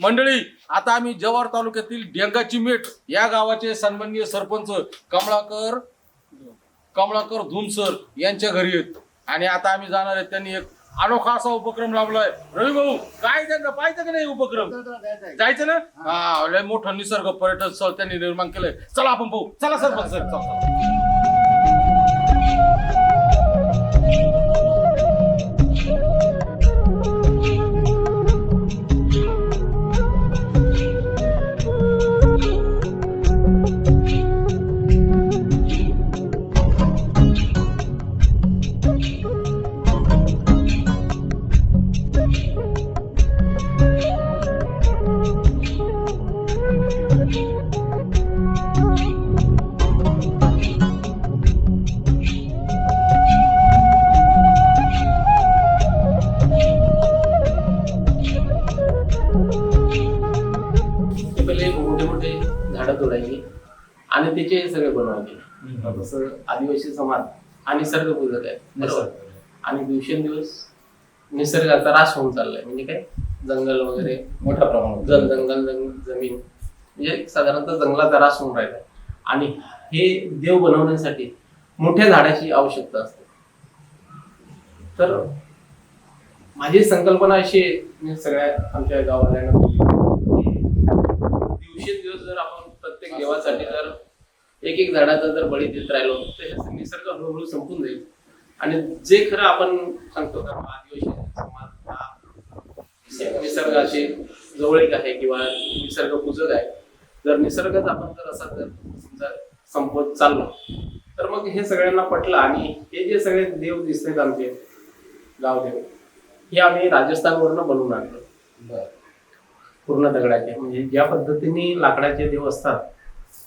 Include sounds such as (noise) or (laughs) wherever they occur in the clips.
मंडळी आता आम्ही जव्हार तालुक्यातील डेंगाची मेट या गावाचे सन्माननीय सरपंच कमळाकर कमळाकर धुमसर यांच्या घरी आहेत आणि आता आम्ही जाणार आहेत त्यांनी एक अनोखा असा उपक्रम लावलाय रवी भाऊ काय त्यांना पाहिजे का नाही उपक्रम? जायचं ना? हा लय मोठं निसर्ग पर्यटन स्थळ त्यांनी निर्माण केलंय. चला आपण पाहू. चला सरपंच सर चला. बनवायचे. आदिवासी समाज आणि निसर्ग पूजक आहे आणि दिवसेंदिवस निसर्गाचा रास होऊन चाललाय. म्हणजे काय? जंगल वगैरे मोठ्या प्रमाणात. जल जंगल जंग- जमीन. म्हणजे साधारणतः जंगलाचा रास होऊन राहिला आणि हे देव बनवण्यासाठी मोठ्या झाडाची आवश्यकता असते. तर माझी संकल्पना अशी आहे सगळ्या आमच्या की दिवसेंदिवस जर आपण प्रत्येक देवासाठी जर एक एक झाडाचा जर बळी देत राहिलो तर हे निसर्ग हळूहळू संपून जाईल. आणि जे खरं आपण सांगतो का आदिवासी समाज हा निसर्गाशी जवळीक आहे किंवा निसर्ग पूजक आहे जर निसर्गच आपण जर असा जर समजा संपत चाललो तर मग हे सगळ्यांना पटलं आणि हे जे सगळे देव दिसतात आमचे गावदेव हे आम्ही राजस्थानवरनं बनवून आणलो. पूर्ण दगडाचे म्हणजे ज्या पद्धतीने लाकडाचे देव असतात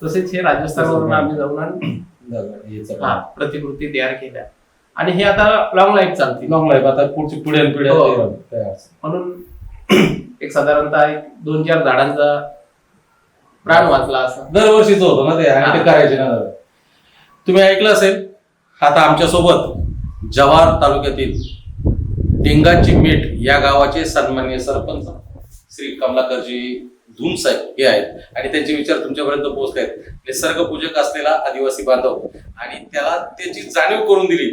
तसेच हे राजस्थानवरून आम्ही जाऊन (clears throat) हा प्रतिकृती तयार केल्या. आणि हे आता लॉंग लाईफ चालतील. लॉंग लाईफ आता पुढची पिढ्या हो. म्हणून (clears throat) एक साधारणतः एक दोन चार झाडांचा प्राण वाचला असं. दरवर्षीच होतं ना ते आणि ते. करायचे ना. तुम्ही ऐकलं असेल आता आमच्यासोबत जव्हार तालुक्यातील डेंगाची मेट या गावाचे सन्माननीय सरपंच श्री कमलाकरजी धूम साहेब हे आहेत. आणि त्यांचे विचार तुमच्यापर्यंत पोहोचले आहेत. निसर्ग पूजक असलेला आदिवासी बांधव. आणि त्याला त्याची जाणीव करून दिली.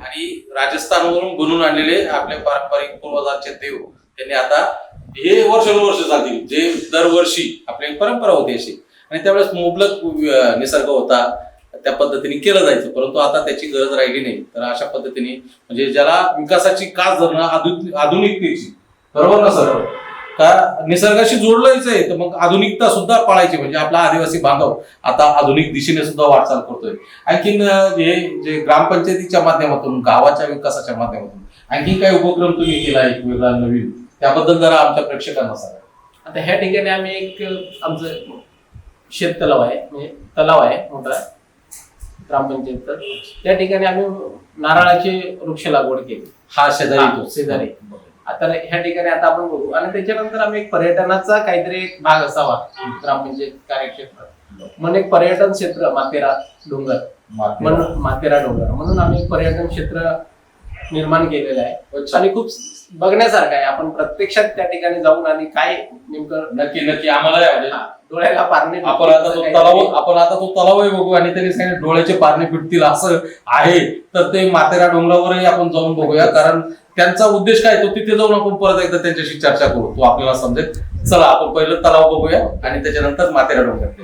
आणि राजस्थानवरून बनवून आणलेले आपले पारंपरिक पूर्वजांचे देव त्यांनी आता हे वर्षानुवर्ष चालतील जे दरवर्षी आपली एक परंपरा होती अशी. आणि त्यावेळेस मुबलक निसर्ग होता. त्या पद्धतीने केलं जायचं. परंतु आता त्याची गरज राहिली नाही. तर अशा पद्धतीने म्हणजे ज्याला विकासाची कास धरणं आधुनिकतेची. बरोबर ना सर? का? निसर्गाशी जोडलंच आहे तर मग आधुनिकता सुद्धा पाळायची म्हणजे आपला आदिवासी बांधव आता आधुनिक दिशेने सुद्धा वाटचाल करतोय. आणखीन हे जे ग्रामपंचायतीच्या माध्यमातून गावाच्या विकासाच्या माध्यमातून आणखीन काय उपक्रम तुम्ही केला एक वेगळा नवीन? त्याबद्दल जरा आमच्या प्रेक्षकांना सांगा. आता ह्या ठिकाणी आम्ही एक आमचं शेत तलाव आहे म्हणजे तलाव आहे मोठा ग्रामपंचायत तर. त्या ठिकाणी आम्ही नारळाची वृक्ष लागवड केली. हा शेजारी. शेजारी. आता ह्या ठिकाणी आता आपण बघू. आणि त्याच्यानंतर आम्ही एक पर्यटनाचा काहीतरी एक भाग असावा. ग्रामपंचायत कार्यक्षेत्र. म्हणून एक पर्यटन क्षेत्र मातेरा डोंगर. म्हणून मातेरा डोंगर. म्हणून आम्ही पर्यटन क्षेत्र निर्माण केलेलं आहे. आणि खूप बघण्यासारखं आहे. आपण प्रत्यक्षात त्या ठिकाणी जाऊन आणि काय नेमकं नक्की नक्की. आम्हाला म्हणजे डोळ्याला पारणे आपण आता तो तलाव आपण आता तो तलावही बघू आणि त्यांनी सांगितलं डोळ्याचे पारणे फिटतील असं आहे. तर ते मातेरा डोंगरावरही आपण जाऊन बघूया. कारण त्यांचा उद्देश काय तो तिथे जाऊन आपण परत एकदा त्यांच्याशी चर्चा करू. तो आपल्याला समजेल. चला आपण पहिलं तलाव बघूया आणि त्याच्यानंतर मातेरा डोंगरात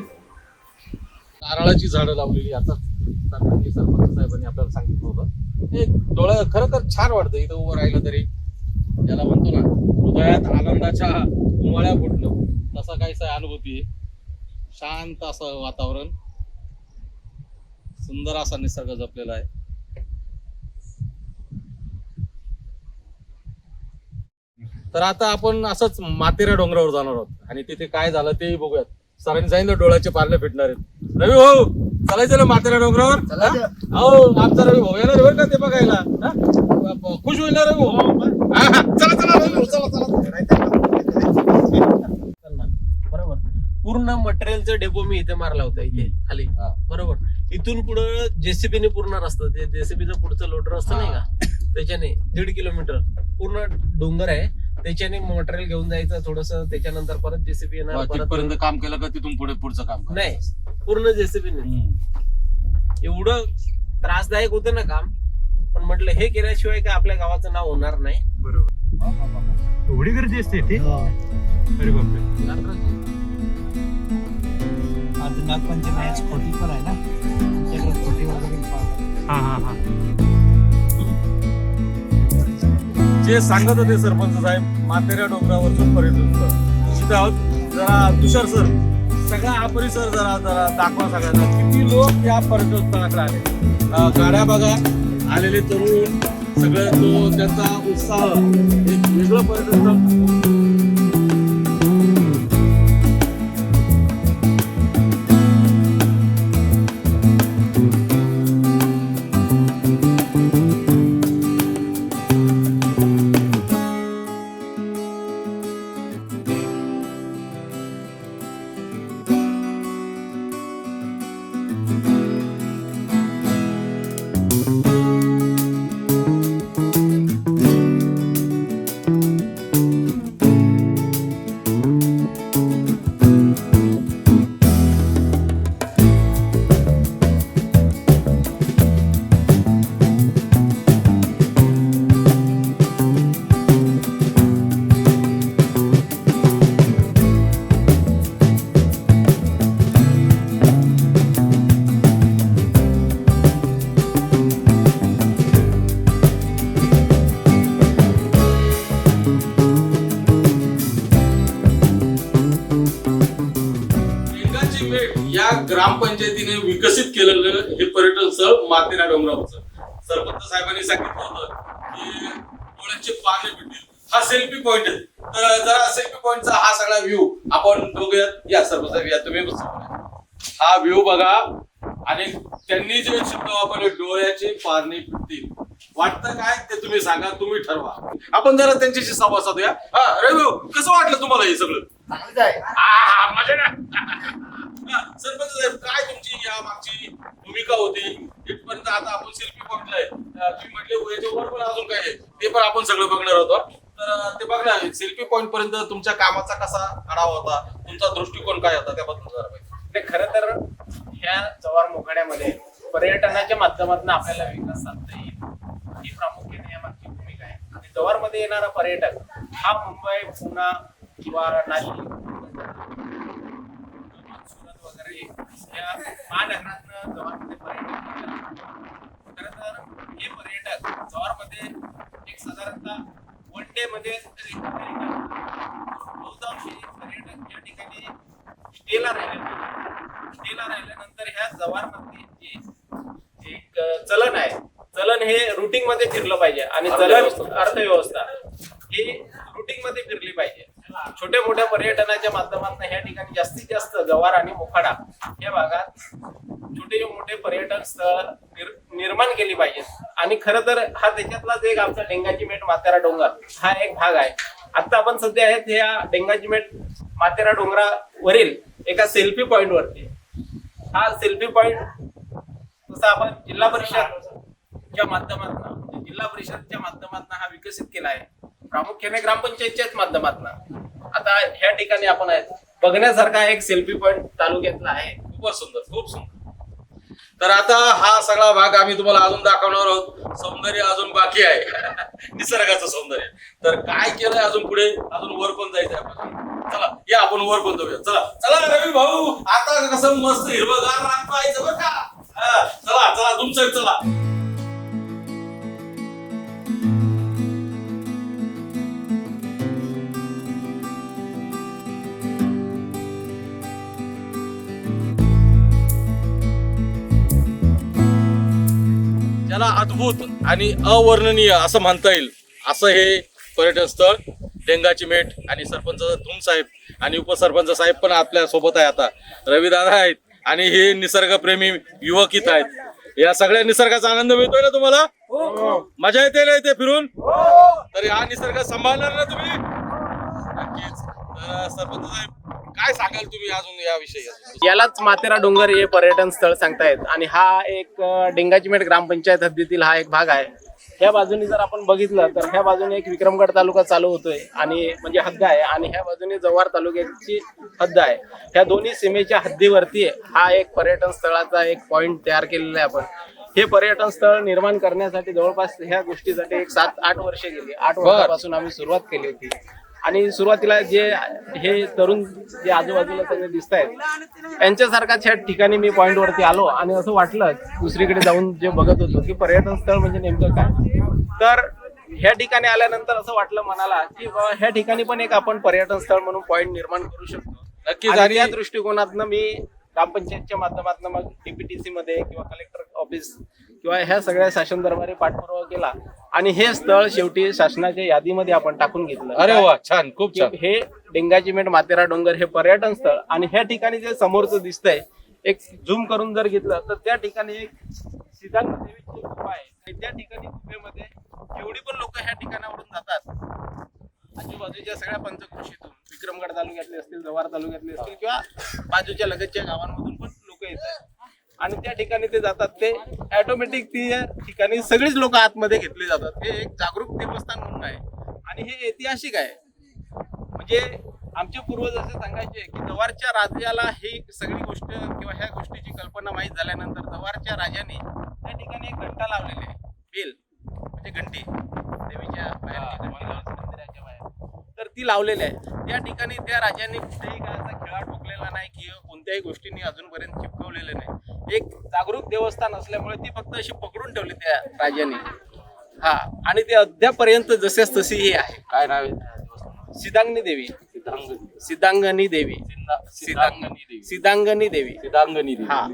नारळाची झाडं लावलेली आता सरपंच साहेबांनी आपल्याला सांगितलं होतं. एक डोळं खरोखर छान वाटतं. इथं उभं राहिलं तरी ज्याला म्हणतो ना हृदयात आनंदाच्या उमाळ्या फुटणं. तसा काहीसा अनुभूती आहे. शांत असं वातावरण. सुंदर असा निसर्ग जपलेला आहे. तर आता आपण असंच मातेरा डोंगरावर जाणार आहोत. आणि तिथे काय झालं तेही बघूयात. सरांनी सांगितलं डोळ्याचे पारले फिटणार आहेत. रवी भाऊ चालायचं ना मातेरा डोंगरावर? हा? आमचा रवी भाऊ येणार आहे बरं का ते बघायला? खुश होईल ना रवी भाऊ? हा. चला चला रवी चला चला बरोबर पूर्ण मटेरियलचं डेपो मी इथे मारला होता इथे खाली. हा. बरोबर. इथून पुढं जेसीबीने पूर्ण रस्ता ते जेसीबीचं पुढचं लोडर असतं नाही का? त्याच्याने दीड किलोमीटर. पूर्ण डोंगर आहे. त्याच्याने मटेरियल घेऊन जायचं थोडस त्याच्यानंतर परत जेसीबी येणार परत तिथपर्यंत काम केलं का? तिथून पुढे पुढचं काम करायचं. नाही. पूर्ण जेसीबी हम्म. एवढं त्रासदायक होतं ना काम. पण म्हटलं हे केल्याशिवाय काय आपल्या गावाचं नाव होणार नाही. बरोबर. एवढी गर्दी असते ते अरे बापरे. नागपंचमी आज खोटी पण आहे ना. आमच्याकडे खोटी वगैरे पाहतात. हा हा हा. जे सांगत होते सरपंच साहेब मातेऱ्या डोंगरावरचं पर्यटन स्थळ तिथे आहोत. जरा तुषार सर सगळा हा परिसर जरा जरा दाखवा सगळ्यांना. किती लोक या पर्यटन स्थळाकडे आले गाड्या बघा. आलेले तरुण सगळं तो त्यांचा उत्साह. एक वेगळं पर्यटन स्थळ ग्रामपंचायतीने विकसित केलेलं हे पर्यटन स्थळ मातेरा डोंगरावरचं सरपंच साहेबांनी सांगितलं होतं की डोळ्याचे पाने भेटतील. हा सेल्फी पॉइंट आहे. तर जरा सेल्फी पॉइंटचा हा सगळा व्ह्यू आपण बघूयात. या सरपंच साहेब या तुम्ही बसा. हा व्ह्यू बघा. आणि त्यांनी जे शब्द वापरले डोळ्याचे पारणे फिटतील वाटतं काय? ते तुम्ही सांगा तुम्ही ठरवा. आपण जरा त्यांच्याशी संवाद साधूया. हा रवी कसं वाटलं तुम्हाला हे सगळं? मजा ना. सरपंच साहेब काय तुमची या मागची भूमिका होती? इथपर्यंत आता आपण सेल्फी बघितलंय आहे तुम्ही म्हटले याच्या वर पण अजून काय आहे ते पण आपण सगळं बघणार होतो तर ते बघणार सेल्फी पॉईंट पर्यंत तुमच्या कामाचा कसा आढावा होता? तुमचा दृष्टिकोन काय होता? त्याबद्दल जरा पाहिजे ते खरं तर ह्या जवार मोखाड्यामध्ये पर्यटनाच्या माध्यमातून आपल्याला विकास साधता येईल. ही प्रामुख्याने यामागची भूमिका आहे. आणि जवारमध्ये येणारा पर्यटक हा मुंबई पुणा किंवा नाशिक सुरत वगैरे या महानगरातनं जव्हारमध्ये पर्यटक. खरं तर हे पर्यटक जव्हारमध्ये एक साधारणतः वन डे मध्ये बहुतांशी पर्यटक या ठिकाणी स्टेला राहिले स्टेला राहिल्यानंतर ह्या जवारमध्ये जे एक चलन आहे चलन हे रुटीन मध्ये फिरलं पाहिजे आणि चलन अर्थव्यवस्था. ही रुटीन मध्ये फिरली पाहिजे छोट्या मोठ्या पर्यटनाच्या माध्यमातून ह्या ठिकाणी जास्तीत जास्त जवार आणि मोखाडा या भागात छोटे मोठे पर्यटन स्थळ निर- निर्माण केली पाहिजे. आणि खर तर हा त्याच्यातलाच एक आमचा डेंगाची मेट मातेरा डोंगर हा एक भाग आहे. आता आपण सध्या आहेत या डेंगाची मेट मातेरा डोंगरावरील एका सेल्फी पॉइंट वरती. हा सेल्फी पॉइंट जसा आपण जिल्हा परिषदच्या माध्यमातून म्हणजे जिल्हा परिषदच्या माध्यमातून हा विकसित केला आहे. प्रामुख्याने ग्रामपंचायतच्याच माध्यमातून. आता ह्या ठिकाणी आपण आहेत. बघण्यासारखा एक सेल्फी पॉइंट तालुक्यातला आहे. खूपच सुंदर खूप सुंदर. तर आता हा सगळा भाग आम्ही तुम्हाला अजून दाखवणार आहोत. सौंदर्य अजून बाकी आहे. (laughs) निसर्गाचं सौंदर्य. तर काय केलंय अजून पुढे? अजून वर पण जायचं आपल्याला. चला या आपण वर पण जाऊया. चला चला रवी भाऊ आता कसं मस्त हिरवगार रान पाहायचं बरं का? चला चला चला तुमचं चला. ज्याला अद्भुत आणि अवर्णनीय असं म्हणता येईल. असं हे पर्यटन स्थळ डेंगाची मेट आणि सरपंच धुम साहेब आणि उपसरपंच साहेब पण आपल्यासोबत आहे आता. रविदादा आहेत आणि हे निसर्गप्रेमी युवक इथं आहेत. या सगळ्या निसर्गाचा आनंद मिळतोय ना तुम्हाला? मजा येते ना इथे फिरून? तर हा निसर्ग सांभाळणार ना तुम्ही? नक्कीच. सरपंच साहेब काय सांगाल तुम्ही अजून याविषयी? यालाच मातेरा डोंगर हे पर्यटन स्थळ सांगतायत. आणि हा एक डेंगाचीमेट ग्रामपंचायत हद्दीतील हा एक भाग आहे. ह्या बाजूने जर आपण बघितलं तर ह्या बाजूने एक विक्रमगड तालुका चालू होतोय आणि म्हणजे हद्द आहे आणि ह्या बाजूने जव्हार तालुक्याची हद्द आहे. ह्या दोन्ही सीमेच्या हद्दीवरती हा एक पर्यटन स्थळाचा एक पॉइंट तयार केलेला आहे आपण. हे पर्यटन स्थळ निर्माण करण्यासाठी जवळपास ह्या गोष्टीसाठी एक सात आठ वर्षे गेली. आठ वर्षापासून आम्ही सुरुवात केली होती. आणि सुरुवातीला जे हे तरुण जे आजूबाजूला सगळे दिसत आहेत यांच्यासारखाच ह्या ठिकाणी मी पॉइंट वरती आलो आणि असं वाटलं दुसरीकडे जाऊन जे बघत होतो की पर्यटन स्थळ म्हणजे नेमकं काय. तर ह्या ठिकाणी आल्यानंतर असं वाटलं मनाला की ह्या ठिकाणी पण एक आपण पर्यटन स्थळ म्हणून पॉइंट निर्माण करू शकतो. नक्कीच आणि आणि त्या दृष्टिकोनातनं मी ग्रामपंचायतच्या माध्यमातून मग डीपीटीसी मध्ये किंवा कलेक्टर ऑफिस किंवा ह्या सगळ्या शासन दरबारी पाठपुरावा केला. आणि हे स्थळ शेवटी शासनाच्या यादीमध्ये आपण टाकून घेतलं. अरे वा छान खूप छान. हे डेंगाची मेट मातेरा डोंगर हे पर्यटन स्थळ. आणि ह्या ठिकाणी जे समोरचं दिसतंय एक झूम करून जर घेतलं तर त्या ठिकाणी एक सिद्धांत देवीची गुफा आहे. आणि त्या ठिकाणी गुफेमध्ये जेवढी पण लोक ह्या ठिकाणावरून जातात. आजूबाजूच्या सगळ्या पंचकृषीतून विक्रमगड तालुक्यातले असतील जव्हार तालुक्यातले असतील किंवा बाजूच्या लगतच्या गावांमधून पण लोक येतात. आणि त्या ठिकाणी ते जातात ते ॲटोमॅटिक ती या ठिकाणी सगळीच लोक आतमध्ये घेतली जातात. हे एक जागरूक देवस्थान म्हणून आहे. आणि हे ऐतिहासिक आहे. म्हणजे आमचे पूर्वज असे सांगायचे की जव्हारच्या राजाला ही सगळी गोष्ट किंवा ह्या गोष्टीची कल्पना माहीत झाल्यानंतर जव्हारच्या राजाने त्या ठिकाणी एक घंटा लावलेली आहे. बेल म्हणजे घंटी. देवीच्या बाहेर मंदिराच्या बाहेर तर ती लावलेली आहे. त्या ठिकाणी त्या राजांनी कुठेही काय असा खेळा ठोकलेला नाही किंवा कोणत्याही गोष्टींनी अजूनपर्यंत चिपकवलेले नाही. एक जागरूक देवस्थान असल्यामुळे ती फक्त अशी पकडून ठेवली त्या राजाने. हा आणि ते अद्यापर्यंत जसेच तशी ही आहे. काय नाव आहे? सिद्धांगनी देवी. सिद्धांगनी देवी. सिद्धांगनी देवी. सिद्धांगनी देवी. सिद्धांगनी देवी. हा.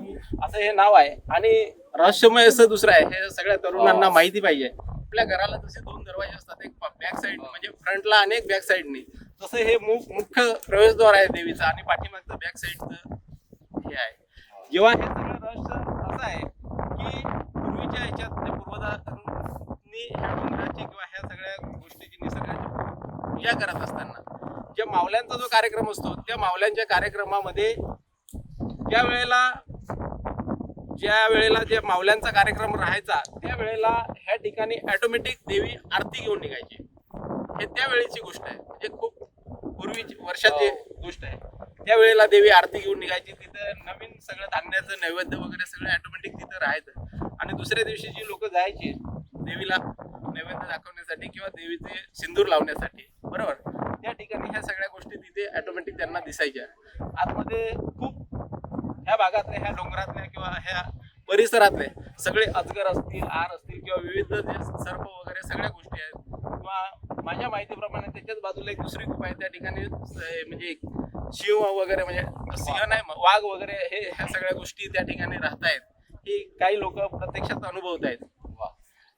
असं हे नाव आहे. आणि रहस्यमय असं दुसरं आहे. हे सगळ्या तरुणांना माहिती पाहिजे. आपल्या घराला जसे दोन दरवाजे असतात एक बॅक साईड म्हणजे फ्रंटला आणि एक बॅक साईडने तसं हे मुख्य प्रवेशद्वार आहे देवीचा आणि पाठीमागचं बॅक साईडचं हे आहे. जेव्हा हे सगळं रहस्य असं आहे की पूर्वीच्या ह्याच्यात म्हणजे पूर्वजांनी ह्या डोंगराची किंवा ह्या सगळ्या गोष्टीची निसर्गाची पूजा करत असताना ज्या मावल्यांचा जो कार्यक्रम असतो त्या मावल्यांच्या कार्यक्रमामध्ये ज्या वेळेला ज्या वेळेला जे मावल्यांचा कार्यक्रम राहायचा त्या वेळेला ह्या ठिकाणी ऑटोमॅटिक देवी आरती घेऊन निघायची. हे त्या वेळेची गोष्ट आहे. म्हणजे खूप पूर्वीची वर्षाची गोष्ट आहे. त्या वेळेला देवी आरती घेऊन निघायची. तिथं नवीन सगळं धान्याचं नैवेद्य वगैरे सगळं ऑटोमॅटिक तिथं राहायचं. आणि दुसऱ्या दिवशी जी लोक जायची देवीला नैवेद्य दाखवण्यासाठी किंवा देवीचे सिंदूर लावण्यासाठी बरोबर? त्या ठिकाणी ह्या सगळ्या गोष्टी तिथे ऑटोमॅटिक त्यांना दिसायच्या. आतमध्ये खूप ह्या भागातल्या ह्या डोंगरातल्या किंवा ह्या परिसरातले सगळे अजगर असतील आर असतील किंवा विविध जे सर्प वगैरे सगळ्या गोष्टी आहेत. किंवा माझ्या माहितीप्रमाणे त्याच्याच बाजूला एक दुसरी गुफा आहे. त्या ठिकाणी म्हणजे शिव वगैरे म्हणजे सिंह नाही वाघ वगैरे हे ह्या सगळ्या गोष्टी त्या ठिकाणी राहत आहेत. ही काही लोक प्रत्यक्षात अनुभवत आहेत.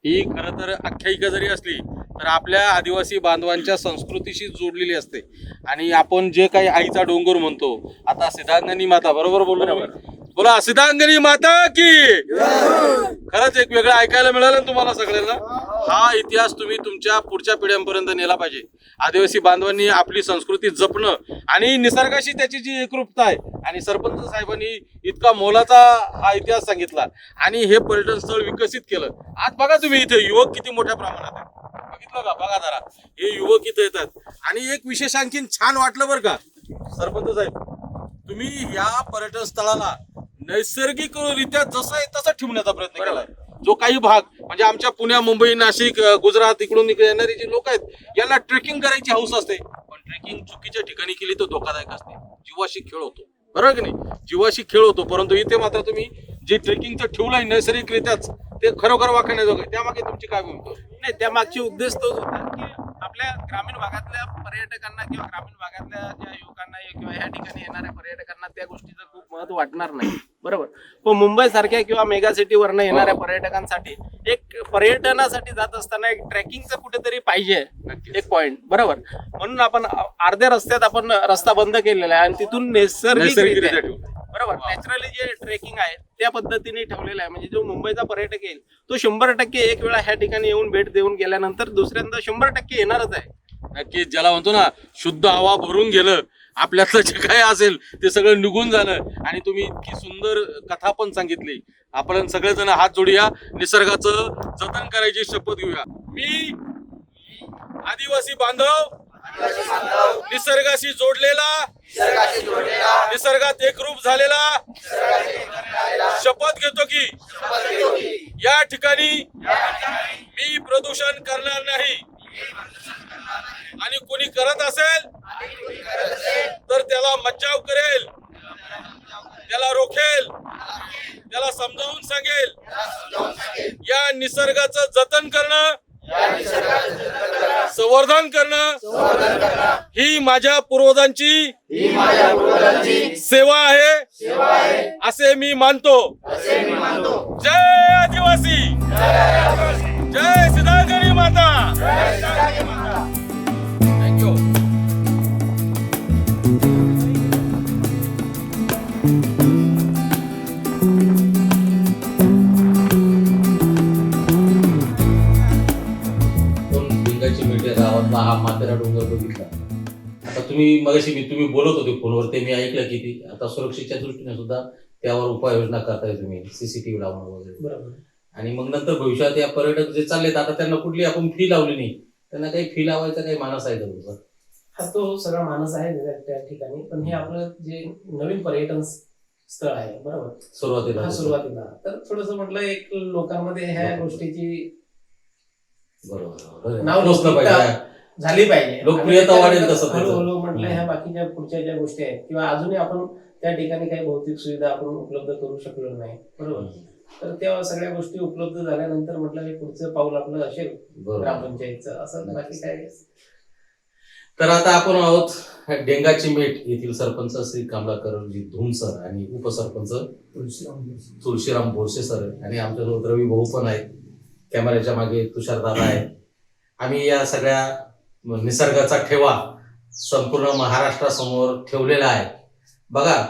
ही खरं तर आख्यायिका जरी असली तर आपल्या आदिवासी बांधवांच्या संस्कृतीशी जोडलेली असते. आणि आपण जे काही आईचा डोंगर म्हणतो आता सिद्धांगणी माता बरोबर ना मी? बोला सिद्धांगणी माता की! खरंच एक वेगळं ऐकायला मिळालं ना तुम्हाला सगळ्यांना. हा इतिहास तुम्ही तुमच्या पुढच्या पिढ्यांपर्यंत नेला पाहिजे. आदिवासी बांधवांनी आपली संस्कृती जपणं आणि निसर्गाशी त्याची जी एकरूपता आहे आणि सरपंच साहेबांनी इतका मोलाचा हा इतिहास सांगितला आणि हे पर्यटन स्थळ विकसित केलं. आज बघा तुम्ही इथे युवक किती मोठ्या प्रमाणात आहे. बघितलं का? बघा जरा. हे युवक इथे येतात. आणि एक विशेष आणखीन छान वाटलं बरं का? सरपंच साहेब तुम्ही या पर्यटन स्थळाला नैसर्गिकरित्या जसं आहे तसं ठेवण्याचा प्रयत्न केलाय. जो काही भाग म्हणजे आमच्या पुण्या मुंबई नाशिक गुजरात इकडून इकडे येणारी जी लोक आहेत यांना ट्रेकिंग करायची हौस असते. पण ट्रेकिंग चुकीच्या ठिकाणी केली तर धोकादायक असते. जीवाशी खेळ होतो. बरोबर की नाही? जीवाशी खेळ होतो. परंतु इथे मात्र तुम्ही जे ट्रेकिंगचं ठेवलंय नैसर्गिकरित्याच ते खरोखर वाखण्याजोगं आहे. त्यामागे तुमची काय भूमिका? नाही त्या मागची उद्देश तोच होता की आपल्या ग्रामीण भागातल्या पर्यटकांना किंवा ग्रामीण भागातल्या ज्या युवकांना किंवा ह्या ठिकाणी येणाऱ्या पर्यटकांना त्या गोष्टीचं खूप महत्त्व वाटणार नाही. बरोबर. पण मुंबई सारख्या किंवा मेगा सिटीवरनं येणाऱ्या पर्यटकांसाठी एक पर्यटनासाठी जात असताना एक ट्रेकिंगचं कुठेतरी पाहिजे. एक पॉइंट बरोबर. म्हणून आपण अर्ध्या रस्त्यात आपण रस्ता बंद केलेला आहे आणि तिथून नैसर्गिक. बरोबर. नॅचरली जे ट्रेकिंग आहे त्या पद्धतीने ठेवलेलं आहे. म्हणजे जो मुंबईचा पर्यटक येईल तो शंभर टक्के एक वेळा ह्या ठिकाणी येऊन भेट देऊन गेल्यानंतर दुसऱ्यांदा शंभर टक्के येणारच आहे. नक्की ज्याला म्हणतो ना शुद्ध हवा भरून गेलं आपल्यातलं जे काय असेल ते सगळं निघून झालं आणि तुम्ही इतकी सुंदर कथा पण सांगितली. आपण सगळेजण हात जोडूया. निसर्गाचं जतन करायची शपथ घेऊया. मी आदिवासी बांधव. निसर्गाशी जोडलेला. निसर्गात एकरूप झालेला. शपथ घेतो की या ठिकाणी मी प्रदूषण करणार नाही. आणि कोणी करत असेल तर त्याला मज्जाव करेल. त्याला रोखेल. त्याला समजावून सांगेल. या निसर्गाचं जतन करणं संवर्धन करणं ही माझ्या पूर्वजांची सेवा आहे. असे मी मानतो. जय आदिवासी. जय सिद्धागरी माता. थँक्यू तुम्ही मगाशी मी तुम्ही बोलत होते फोनवर ते मी ऐकलं की ती आता सुरक्षेच्या दृष्टीने सुद्धा त्यावर उपाययोजना करताय तुम्ही सीसीटीव्ही लावणं वगैरे. बरोबर. आणि मग नंतर भविष्यात या पर्यटक जे चाललेत आता त्यांना कुठली आपण फी लावली नाही त्यांना काही फी लावायचा काही मानस आहे का तुमचा? हा तो सगळा मानस आहे त्या- ठिकाणी पण हे आपलं जे नवीन पर्यटन स्थळ आहे बरोबर? सुरुवातीला. हा सुरुवातीला. तर थोडस म्हटलं एक लोकांमध्ये ह्या गोष्टीची बरोबर नाव लोकप्रियता पाहिजे झाली पाहिजे. लोकप्रियता वाढेल तसं. हळूहळू म्हटलं ह्या. बाकीच्या पुढच्या ज्या गोष्टी आहेत किंवा अजूनही आपण त्या ठिकाणी काही भौतिक सुविधा आपण उपलब्ध करू शकलो नाही बरोबर? तर त्या सगळ्या गोष्टी उपलब्ध झाल्यानंतर म्हटलं हे पुढचं पाऊल आपलं असेल ग्रामपंचायतचं असं बाकी काय तर आता आपण आहोत डेंगाची मेट येथील सरपंच श्री कमलाकरजी धूम सर आणि उपसरपंच तुळशीराम भोसे सर आणि आमच्यासोबत रवी भाऊ पण आहेत. कॅमेऱ्याच्या मागे तुषार दादा आहेत. आम्ही या सगळ्या निसर्गाचा ठेवा संपूर्ण महाराष्ट्रासमोर ठेवलेला आहे. बघा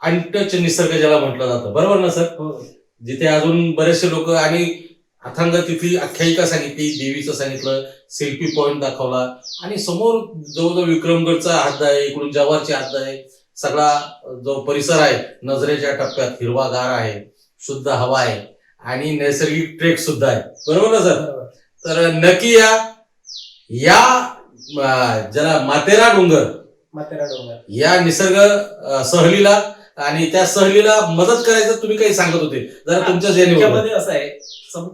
अनटच निसर्ग ज्याला म्हटलं जातं. बरोबर ना सर? हो. जिथे अजून बरेचसे लोक आणि अथांग तिथली आख्यायिका सांगितली देवीचं सांगितलं सेल्फी पॉइंट दाखवला आणि समोर जवळजवळ विक्रमगडचा हद्द आहे इकडून जव्हारची हद्द आहे सगळा जो परिसर आहे नजरेच्या टप्प्यात हिरवागार आहे शुद्ध हवा आहे आणि नैसर्गिक ट्रेक सुद्धा आहे. बरोबर ना सर? बरोबर तर नक्की या या ज्याला मातेरा डोंगर. मातेरा डोंगर. या निसर्ग सहलीला आणि त्या सहलीला मदत करायचं तुम्ही काही सांगत होते. जरा. त्याच्यामध्ये असं आहे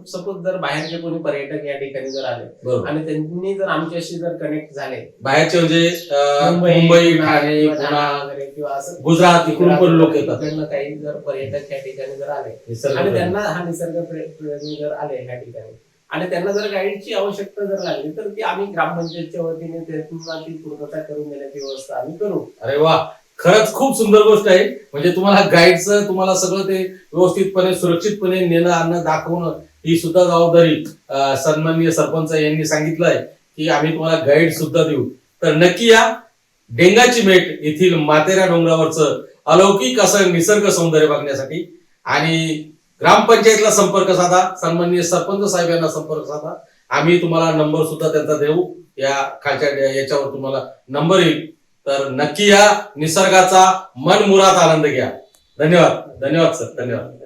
सपोज जर बाहेरचे कोणी पर्यटक या ठिकाणी जर आले आणि त्यांनी जर आमच्याशी जर कनेक्ट झाले. बाहेरचे म्हणजे मुंबई ठाणे वगैरे किंवा असं गुजरात इकडून पण लोक येतात. काही जर पर्यटक या ठिकाणी जर आले आणि त्यांना हा निसर्ग प्रे- प्रेमी जर आले ह्या ठिकाणी आणि त्यांना जर गाईडची आवश्यकता जर लागली तर ती आम्ही ग्रामपंचायतच्या वतीने त्यांना ती पूर्णता करून देण्याची व्यवस्था आम्ही करू. अरे वा खरंच खूप सुंदर गोष्ट आहे. म्हणजे तुम्हाला गाईडचं तुम्हाला सगळं ते व्यवस्थितपणे सुरक्षितपणे नेणं आणणं दाखवणं ही सुद्धा जबाबदारी सन्माननीय सरपंच यांनी सांगितलं आहे की आम्ही तुम्हाला गाईड सुद्धा देऊ. तर नक्की या डेंगाची मेट येथील मातेरा डोंगरावरचं अलौकिक असं निसर्ग सौंदर्य बघण्यासाठी. आणि ग्रामपंचायतला संपर्क साधा सन्माननीय सरपंच साहेब यांना संपर्क साधा. आम्ही तुम्हाला नंबर सुद्धा त्यांचा देऊ. या खालच्या याच्यावर तुम्हाला नंबर येईल. तर नक्की या निसर्गाचा मनमुरात आनंद घ्या. धन्यवाद. धन्यवाद सर धन्यवाद.